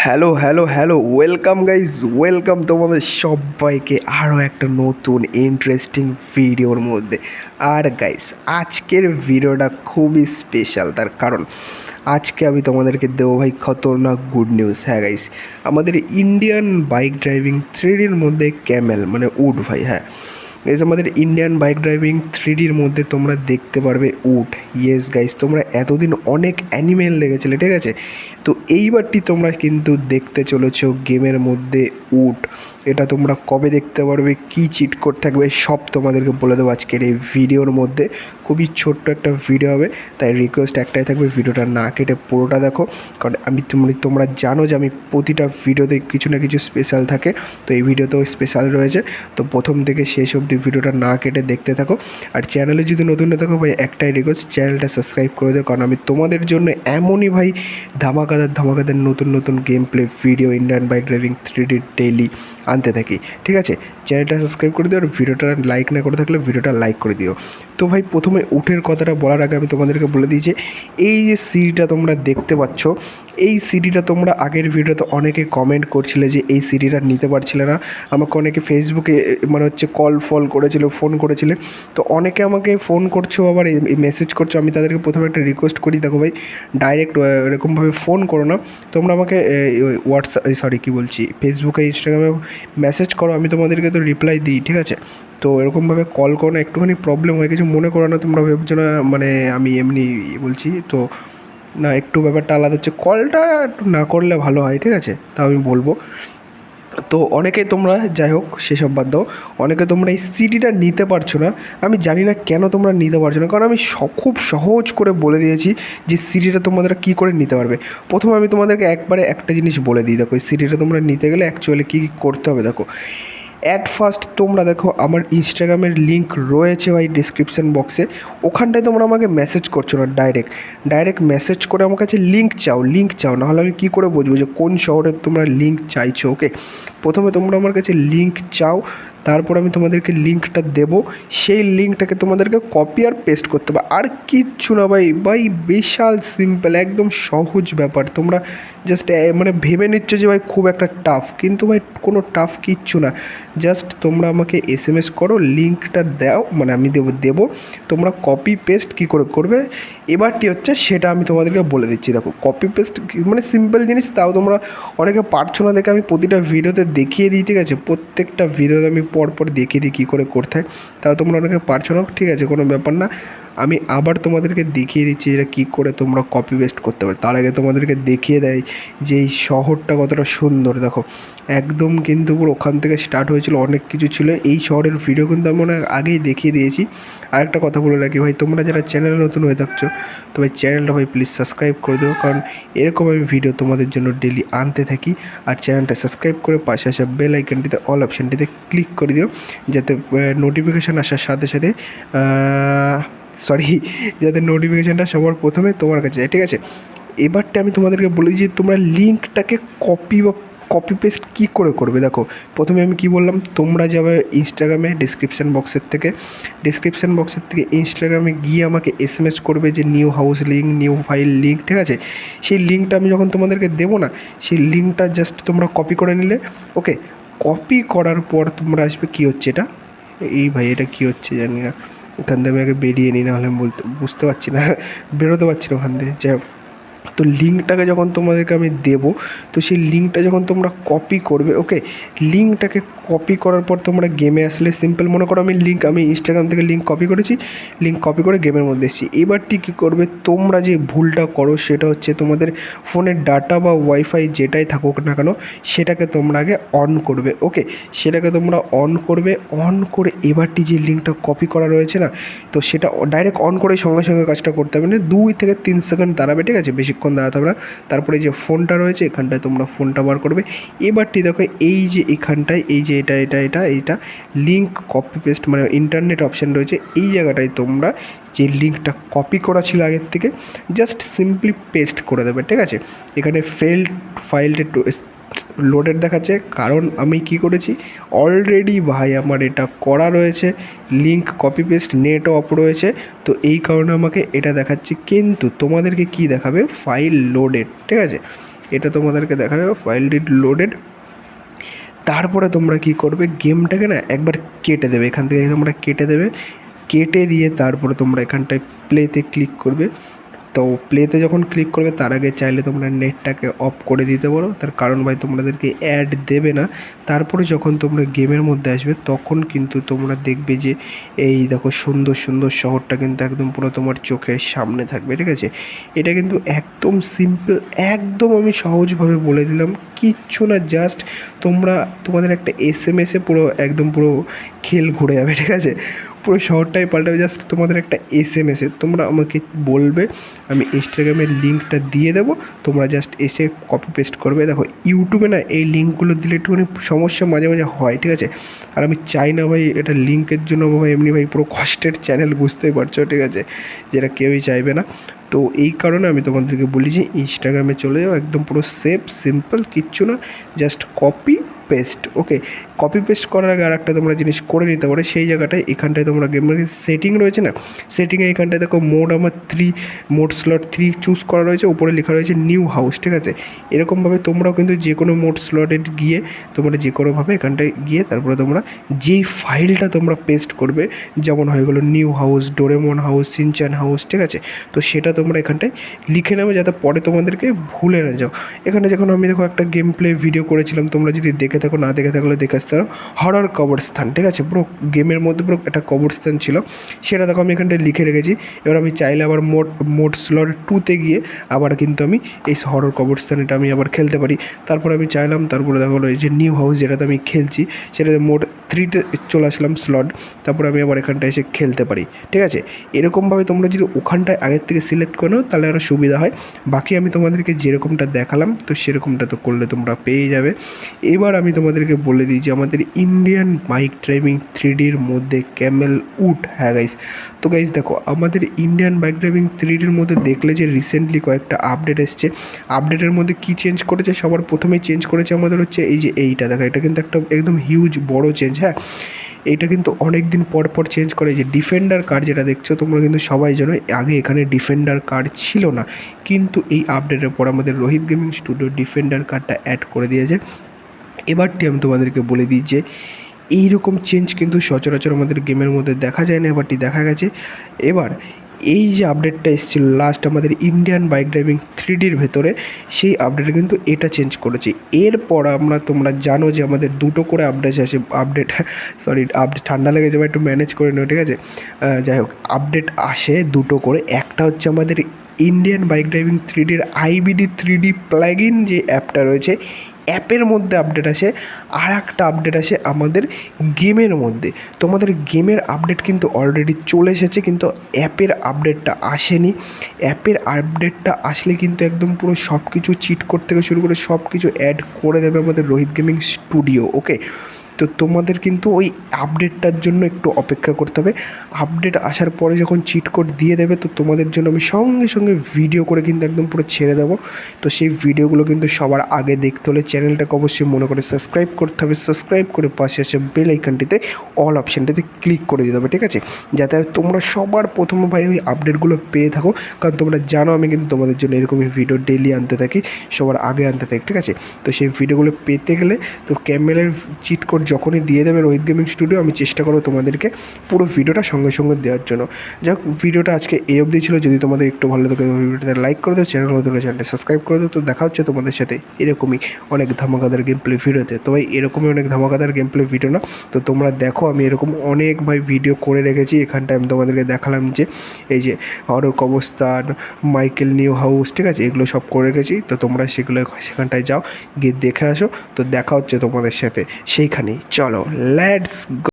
Hello hello hello welcome guys welcome তোমাদের সবাইকে আরও একটা নতুন ইন্টারেস্টিং ভিডিওর মধ্যে। আর গাইজ আজকের ভিডিওটা খুবই স্পেশাল তার কারণ আজকে আমি তোমাদেরকে দেবো ভাই খতরনাক গুড নিউজ হ্যাঁ গাইজ আমাদের ইন্ডিয়ান বাইক ড্রাইভিং থ্রিডির মধ্যে ক্যামেল মানে উড ভাই হ্যাঁ। গাইজ আমাদের ইন্ডিয়ান বাইক ড্রাইভিং থ্রিডির মধ্যে তোমরা দেখতে পারবে উট। ইয়েস গাইজ তোমরা এতদিন অনেক অ্যানিমেল দেখেছিলে, ঠিক আছে? তো এইবারটি তোমরা কিন্তু দেখতে চলেছো গেমের মধ্যে উট। এটা তোমরা কবে দেখতে পারবে, কী চিট কোড থাকবে, সব তোমাদেরকে বলে দেবো আজকের এই ভিডিওর মধ্যে। খুবই ছোট্ট একটা ভিডিও হবে, তাই রিকোয়েস্ট একটাই থাকবে ভিডিওটা না কেটে পুরোটা দেখো। কারণ আমি তুমি তোমরা জানো যে আমি প্রতিটা ভিডিওতে কিছু না কিছু স্পেশাল থাকে, তো এই ভিডিওতেও স্পেশাল রয়েছে। তো প্রথম থেকে শেষ অবধি ভিডিওটা না কেটে দেখতে থাকো, আর চ্যানেলে যদি নতুন না থাকো ভাই, একটাই রিকোয়েস্ট চ্যানেলটা সাবস্ক্রাইব করে দেবো কারণ আমি তোমাদের জন্য এমনই ভাই ধামাকাদার ধামাকাদার নতুন নতুন game play video Indian bike driving three D daily আনতে থাকি। ঠিক আছে? চ্যানেলটা সাবস্ক্রাইব করে দিও, আর ভিডিওটা লাইক না করে থাকলে ভিডিওটা লাইক করে দিও। তো ভাই, প্রথমে উঠের কথাটা বলার আগে আমি তোমাদেরকে বলে দিই যে, এই যে সিডিটা তোমরা দেখতে পাচ্ছ এই সিডিটা তোমরা আগের ভিডিওতে অনেকে কমেন্ট করছিলে যে এই সিডিটা নিতে পারছিলে না। আমাকে অনেকে ফেসবুকে মানে হচ্ছে কল ফল করেছিল ফোন করেছিলে। তো অনেকে আমাকে ফোন করছ, আবার মেসেজ করছ, আমি তাদেরকে প্রথমে একটা রিকোয়েস্ট করি, দেখো ভাই ডাইরেক্ট এরকমভাবে ফোন করো না। তোমরা আমাকে হোয়াটসঅ্যাপ সরি কী বলছি ফেসবুকে ইনস্টাগ্রামে মেসেজ করো, আমি তোমাদেরকে তো রিপ্লাই দিই, ঠিক আছে? তো এরকমভাবে কল করো না, একটুখানি প্রবলেম হয় কিছু মনে করো না তোমরা ভেবছো না মানে আমি এমনি বলছি, তো না, একটু ব্যাপারটা আলাদা হচ্ছে। কলটা একটু না করলে ভালো হয়, ঠিক আছে? তা আমি বলব। তো অনেকে তোমরা, যাই হোক, সেসব বাদ দাও। অনেকে তোমরা এই সিডিটা নিতে পারছ না। আমি জানি না কেন তোমরা নিতে পারছ না, কারণ আমি খুব সহজ করে বলে দিয়েছি যে সিডিটা তোমাদের কী করে নিতে পারবে। প্রথমে আমি তোমাদেরকে একবারে একটা জিনিস বলে দিই। দেখো, এই সিডিটা তোমরা নিতে গেলে অ্যাকচুয়ালি কী কী করতে হবে, দেখো। অ্যাট ফার্স্ট তোমরা দেখো আমার ইনস্টাগ্রামের লিঙ্ক রয়েছে ভাই ডিসক্রিপশান বক্সে ওখানটায় তোমরা আমাকে মেসেজ করছ না ডাইরেক্ট ডাইরেক্ট মেসেজ করে আমার কাছে লিঙ্ক চাও লিঙ্ক চাও। নাহলে আমি কী করে বুঝব যে কোন শহরের তোমরা লিঙ্ক চাইছো ওকে প্রথমে তোমরা আমার কাছে লিঙ্ক চাও তারপর আমি তোমাদেরকে লিঙ্কটা দেবো। সেই লিঙ্কটাকে তোমাদেরকে কপি আর পেস্ট করতে হবে। আর কিচ্ছু না ভাই ভাই বিশাল সিম্পল একদম সহজ ব্যাপার। তোমরা জাস্ট মানে ভেবে নিচ্ছ যে ভাই খুব একটা টাফ কিন্তু ভাই কোনো টাফ কিচ্ছু না। জাস্ট তোমরা আমাকে এস এম এস করো লিঙ্কটা দাও মানে আমি দেবো দেবো। তোমরা কপি পেস্ট কী করে করবে? এবারটি হচ্ছে সেটা আমি তোমাদেরকে বলে দিচ্ছি। দেখো কপি পেস্ট মানে সিম্পল জিনিস, তাও তোমরা অনেকে পারছ না দেখে আমি প্রতিটা ভিডিওতে দেখিয়ে দিই, ঠিক আছে? প্রত্যেকটা ভিডিওতে আমি পরপর দেখিয়ে দিই কী করে করতে হয়, তাও তোমরা অনেকে পারছ না, ঠিক আছে, কোনো ব্যাপার না। আমি আবার তোমাদেরকে দেখিয়ে দিচ্ছি এটা কী করে তোমরা কপি পেস্ট করতে পারো। তার আগে তোমাদেরকে দেখিয়ে দেয় যে এই শহরটা কতটা সুন্দর। দেখো, একদম কিন্তু পুরো ওখান থেকে স্টার্ট হয়েছিল, অনেক কিছু ছিল। এই শহরের ভিডিও কিন্তু আমি অনেক আগেই দেখিয়ে দিয়েছি। আরেকটা কথা বলে রাখি ভাই, তোমরা যারা চ্যানেলে নতুন হয়ে থাকছো, তো ভাই চ্যানেলটা ভাই প্লিজ সাবস্ক্রাইব করে দেবো কারণ এরকম আমি ভিডিও তোমাদের জন্য ডেলি আনতে থাকি। আর চ্যানেলটা সাবস্ক্রাইব করে পাশে আসা বেল আইকনটিতে অল অপশানটিতে ক্লিক করে দিও। যাতে নোটিফিকেশান আসার সাথে সাথে সরি যাতে নোটিফিকেশানটা সবার প্রথমে তোমার কাছে যায়, ঠিক আছে? এবারটা আমি তোমাদেরকে বলি যে তোমরা লিঙ্কটাকে কপি বা কপি পেস্ট কী করে করবে? দেখো, প্রথমে আমি কি বললাম, তোমরা যাবে ইনস্টাগ্রামে ডিসক্রিপশান বক্সের থেকে। ডিসক্রিপশান বক্সের থেকে ইনস্টাগ্রামে গিয়ে আমাকে এস এম এস করবে যে new house link new file link ঠিক আছে? সেই লিঙ্কটা আমি যখন তোমাদেরকে দেবো না, সেই লিঙ্কটা জাস্ট তোমরা কপি করে নিলে ওকে কপি করার পর তোমরা আসবে, কী হচ্ছে এটা? এই ভাই, এটা কী হচ্ছে জানি না। ওখান থেকে আমি আগে বেরিয়ে নিই, নাহলে আমি বলতে বুঝতে পারছি না। বেরোতে পারছি না ওখান থেকে। যাই হোক। তো লিঙ্কটাকে যখন তোমাদেরকে আমি দেবো, তো সেই লিঙ্কটা যখন তোমরা কপি করবে ওকে লিঙ্কটাকে কপি করার পর তোমরা গেমে আসলে সিম্পল মনে করো আমি লিঙ্ক আমি ইনস্টাগ্রাম থেকে লিঙ্ক কপি করেছি লিঙ্ক কপি করে গেমের মধ্যে এসেছি। এবারটি কী করবে, তোমরা যে ভুলটা করো, সেটা হচ্ছে তোমাদের ফোনের ডাটা বা ওয়াইফাই যেটাই থাকুক না কেন, সেটাকে তোমরা আগে অন করবে ওকে সেটাকে তোমরা অন করবে অন করে এবারটি যে লিঙ্কটা কপি করা রয়েছে না, তো সেটা ডাইরেক্ট অন করে সঙ্গে সঙ্গে কাজটা করতে হবে না দুই থেকে তিন সেকেন্ড দাঁড়াবে, ঠিক আছে? বেশিক্ষণ দাঁড়াতে হবে না। তারপরে যে ফোনটা রয়েছে, এখানটায় তোমরা ফোনটা বার করবে। এবারটি দেখো, এই যে এখানটায়, এই যে এটা এটা এটা, এইটা লিঙ্ক কপি পেস্ট মানে ইন্টারনেট অপশান রয়েছে। এই জায়গাটায় তোমরা যে লিঙ্কটা কপি করা ছিল আগের থেকে জাস্ট সিম্পলি পেস্ট করে দেবে, ঠিক আছে? এখানে ফেল্ড ফাইলটা লোডেড দেখাচ্ছে। কারণ আমি কি করেছি? অলরেডি ভাই আমার এটা করা রয়েছে। Link copy paste net off রয়েছে। তো এই কারণে আমাকে এটা দেখাচ্ছে। কিন্তু তোমাদেরকে কি দেখাবে? ফাইল লোডেড ঠিক আছে? এটা তোমাদেরকে দেখা যাবে ডিড লোডেড তারপরে তোমরা কি করবে? গেমটাকে না একবার কেটে দেবে। এখান থেকে তোমরা কেটে দেবে। কেটে দিয়ে তারপরে তোমরা এখানটায় প্লেতে ক্লিক করবে। তো প্লেতে যখন ক্লিক করবে, তার আগে চাইলে তোমরা নেটটাকে অফ করে দিতে পারো। তার কারণ ভাই, তোমাদেরকে অ্যাড দেবে না। তারপরে যখন তোমরা গেমের মধ্যে আসবে, তখন কিন্তু তোমরা দেখবে যে, এই দেখো সুন্দর সুন্দর শহরটা কিন্তু একদম পুরো তোমার চোখের সামনে থাকবে, ঠিক আছে? এটা কিন্তু একদম সিম্পল একদম আমি সহজভাবে বলে দিলাম। কিচ্ছু না জাস্ট তোমরা তোমাদের একটা এস এম এসে পুরো একদম পুরো খেল ঘুরে যাবে, ঠিক আছে? পুরো শহরটাই পাল্টাবে। জাস্ট তোমাদের একটা এস এম এসে তোমরা আমাকে বলবে, আমি ইনস্টাগ্রামের লিঙ্কটা দিয়ে দেবো। তোমরা জাস্ট এসে কপি পেস্ট করবে। দেখো ইউটিউবে না এই লিঙ্কগুলো দিলে একটুখানি সমস্যা মাঝে মাঝে হয়, ঠিক আছে? আর আমি চাই না ভাই এটা লিঙ্কের জন্য ভাই, এমনি ভাই পুরো কষ্টের চ্যানেল বুঝতেই পারছ, ঠিক আছে? যেটা কেউই চাইবে না। তো এই কারণে আমি তোমাদেরকে বলি যে ইনস্টাগ্রামে চলে যাও, একদম পুরো সেফ সিম্পল কিচ্ছু না। Just copy paste okay copy paste করার আগে আর একটা তোমরা জিনিস করে নিতে পারো, সেই জায়গাটায় এখানটায় তোমরা গেমের সেটিং রয়েছে না? সেটিংয়ে এখানটায় দেখো মোড আমার three mode slot three choose করা রয়েছে, উপরে লেখা রয়েছে নিউ হাউস ঠিক আছে? এরকমভাবে তোমরাও কিন্তু যে কোনো মোড স্লটে গিয়ে, তোমরা যে কোনোভাবে এখানটায় গিয়ে তারপরে তোমরা যেই ফাইলটা তোমরা পেস্ট করবে, যেমন হয়ে গেলো new house Doraemon house Shinchan house ঠিক আছে? তো সেটা তোমরা এখানটায় লিখে নেবে যাতে পরে তোমাদেরকে ভুলে না যাও। এখানে যখন আমি দেখো একটা গেম প্লে ভিডিও করেছিলাম, তোমরা যদি দেখে থাকো না দেখে থাকলে দেখে আসতে পারো। হরর কবরস্থান, ঠিক আছে? পুরো গেমের মধ্যে পুরো একটা কবরস্থান ছিল। সেটা দেখো, আমি এখানটায় লিখে রেখেছি। এবার আমি চাইলে আবার মোট মোট স্লট টুতে গিয়ে আবার কিন্তু আমি এই হরর কবরস্থান এটা আমি আবার খেলতে পারি। তারপর আমি চাইলাম, তারপরে দেখো হলো এই যে নিউ হাউস যেটাতে আমি খেলছি, সেটাতে মোট থ্রিতে চলে আসলাম স্লট তারপর আমি আবার এখানটায় এসে খেলতে পারি, ঠিক আছে? এরকমভাবে তোমরা যদি ওখানটায় আগের থেকে সিলেক্ট করে নাও, তাহলে আরও সুবিধা হয়। বাকি আমি তোমাদেরকে যেরকমটা দেখালাম, তো সেরকমটা তো করলে তোমরা পেয়ে যাবে। এবার আমি তোমাদেরকে বলে দিই যে আমাদের ইন্ডিয়ান বাইক ড্রাইভিং থ্রি ডির মধ্যে ক্যামেল উড হ্যাঁ গাইস তো গাইস দেখো, আমাদের ইন্ডিয়ান বাইক ড্রাইভিং থ্রি ডির মধ্যে দেখলে যে রিসেন্টলি কয়েকটা আপডেট এসছে। আপডেটের মধ্যে কী চেঞ্জ করেছে? সবার প্রথমেই চেঞ্জ করেছে আমাদের হচ্ছে এই যে এইটা। দেখো, এটা কিন্তু একটা একদম হিউজ বড় চেঞ্জ হ্যাঁ? এটা কিন্তু অনেক দিন পর পর চেঞ্জ করে। যে ডিফেন্ডার কার যেটা দেখছ, তোমরা কিন্তু সবাই জানো, আগে এখানে ডিফেন্ডার কার্ড ছিল না। কিন্তু এই আপডেটের পর আমাদের রোহিত গেমিং স্টুডিও ডিফেন্ডার কার্ডটা অ্যাড করে দিয়েছে। এবারটি আমি তোমাদেরকে বলে দিই যে এই রকম চেঞ্জ কিন্তু সচরাচর আমাদের গেমের মধ্যে দেখা যায় না, এবারটি দেখা গেছে। এবার এই যে আপডেটটা এসেছিল লাস্ট আমাদের ইন্ডিয়ান বাইক ড্রাইভিং থ্রি ডির ভেতরে, সেই আপডেটে কিন্তু এটা চেঞ্জ করেছে। এরপর আমরা, তোমরা জানো যে আমাদের দুটো করে আপডেট আছে আপডেট সরি আপডেট ঠান্ডা লেগে যাবে, একটু ম্যানেজ করে নিও, ঠিক আছে? যাই হোক আপডেট আসে দুটো করে। একটা হচ্ছে আমাদের ইন্ডিয়ান বাইক ড্রাইভিং থ্রি ডির আইবিডি থ্রি ডি প্লাগইন যে অ্যাপটা রয়েছে অ্যাপের মধ্যে আপডেট আসে আর একটা আপডেট আসে আমাদের গেমের মধ্যে। তো আমাদের গেমের আপডেট কিন্তু অলরেডি চলে এসেছে, কিন্তু অ্যাপের আপডেটটা আসেনি। অ্যাপের আপডেটটা আসলে কিন্তু একদম পুরো সব কিছু চিট করতে থেকে শুরু করে সব কিছু অ্যাড করে দেবে আমাদের রোহিত গেমিং স্টুডিও ওকে তো তোমাদের কিন্তু ওই আপডেটটার জন্য একটু অপেক্ষা করতে হবে। আপডেট আসার পরে যখন চিট কোড দিয়ে দেবে, তো তোমাদের জন্য আমি সঙ্গে সঙ্গে ভিডিও করে কিন্তু একদম পুরো ছেড়ে দেবো। তো সেই ভিডিওগুলো কিন্তু সবার আগে দেখতে হলে চ্যানেলটাকে অবশ্যই মনে করে সাবস্ক্রাইব করতে হবে। সাবস্ক্রাইব করে পাশে আসে বেল আইকনটিতে অল অপশানটিতে ক্লিক করে দিতে হবে, ঠিক আছে? যাতে তোমরা সবার প্রথমে ভাই ওই আপডেটগুলো পেয়ে থাকো। কারণ তোমরা জানো আমি কিন্তু তোমাদের জন্য এরকমই ভিডিও ডেলি আনতে থাকি, সবার আগে আনতে থাকি, ঠিক আছে? তো সেই ভিডিওগুলো পেতে গেলে তো ক্যামেরার চিট কোড যখনই দিয়ে দেবে রোহিত গেমিং স্টুডিও আমি চেষ্টা করব তোমাদেরকে পুরো ভিডিওটা সঙ্গে সঙ্গে দেওয়ার জন্য। যাই হোক ভিডিওটা আজকে এই অবধি ছিল। যদি তোমাদের একটু ভালো লাগে ভিডিওটা লাইক করে দাও চ্যানেল নতুন চ্যানেলটা সাবস্ক্রাইব করে দাও। তো দেখা হচ্ছে তোমাদের সাথে এরকমই অনেক ধামাকাদার গেম প্লে ভিডিওতে। তো ভাই, এরকমই অনেক ধামাকাদার গেম প্লে ভিডিও না? তো তোমরা দেখো, আমি এরকম অনেক ভাই ভিডিও করে রেখেছি। এখানটায় আমি তোমাদেরকে দেখালাম যে, এই যে হরক অবস্থান, মাইকেল নিউ হাউস, ঠিক আছে? এগুলো সব করে রেখেছি। তো তোমরা সেগুলো সেখানটায় যাও, গিয়ে দেখে আসো। তো দেখা হচ্ছে তোমাদের সাথে সেইখানেই। চলো লেটস